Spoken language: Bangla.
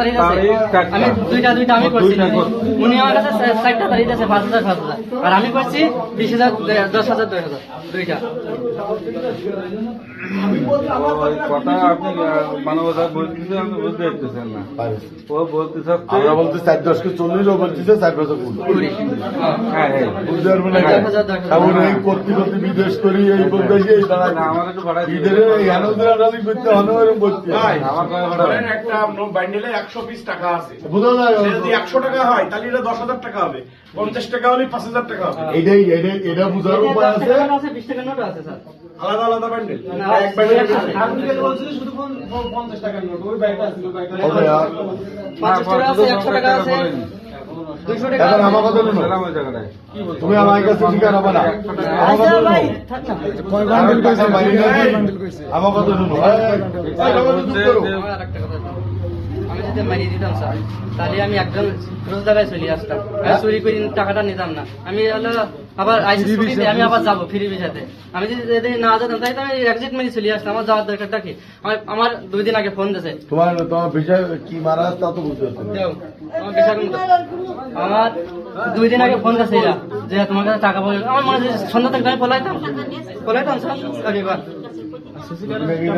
তারিখ আছে। আমি দুইটা দুইটা আমি করছি। উনি আমার কাছে চারটা তারিখ আছে পাঁচ হাজার পাঁচ হাজার। আর আমি করছি বিশ হাজার দশ হাজার দুই হাজার। দুইটা। কথা আপনি মানবতা বলতেছে আপনি বুঝতে পারতেছেন না। ও বলতে আমরা বলতে চার দশকে চল্লিশ ও বলতেছে চার বছর কুড়ি কুড়ি হ্যাঁ। হ্যাঁ। হ্যাঁ বুঝতে না এই করতে করতে বিদেশ করি এই এই করতে এরকম করতে। একটা একশো পিস টাকা আছে। বোঝা যায় যদি একশো টাকা হয় তাহলে এটা দশ হাজার টাকা হবে। পঞ্চাশ টাকা হলে পাঁচ হাজার টাকা হবে। এটাই এটাই এটা বোঝার উপায় আছে। টাকার আছে বিশ টাকার নোটও আছে স্যার। আলাদা আলাদা বান্ডেল না, এক বান্ডেল এখন আমার কথা শুনো। তুমি আমার কাছে স্বীকার হবে না। আমার কথা শুনো। ভাই থাক না। আমি যদি মারিয়ে দিতাম স্যার তাহলে আমি একদম রোজ জায়গায় চলে আসতাম। আমি চুরি করে টাকাটা নিতাম না। আমি হলো আবার আমি আবার যাব ফ্রি ভিসাতে আমি যদি না যেতাম তাহলে তো আমি একজিট মেরে চলে আসতাম। আমার যাওয়ার দরকারটা কি? আমার দুই দিন আগে ফোন দিয়েছে। তোমার তোমার বিষয় কি মারা তা তো বুঝতে আমার দুই দিন আগে ফোন দিয়েছে এরা যে তোমার কাছে টাকা পাবে আমার মনে যে সন্ধ্যা থেকে আমি পলাইতাম। পলাইতাম স্যার? কি